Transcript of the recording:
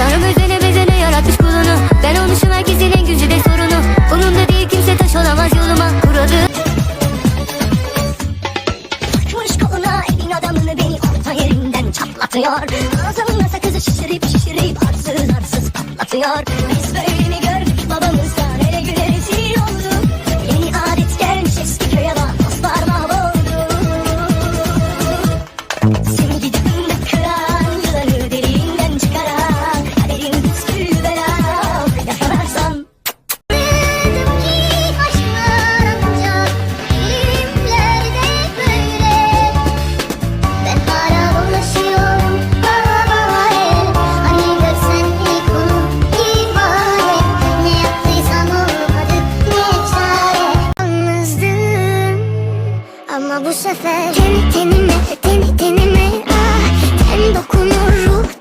Tanrı bezene bezene yaratmış kulunu. Ben olmuşum herkesin en gücü de sorunu Umumda değil kimse taş olamaz yoluma. Kuradı Kuruş koluna evin adamını beni orta yerinden çatlatıyor. Ağzımda sakızı şişirip şişirip arsız arsız patlatıyor. sefer. Ten tenime, ten tenime ah Ten dokunur ruh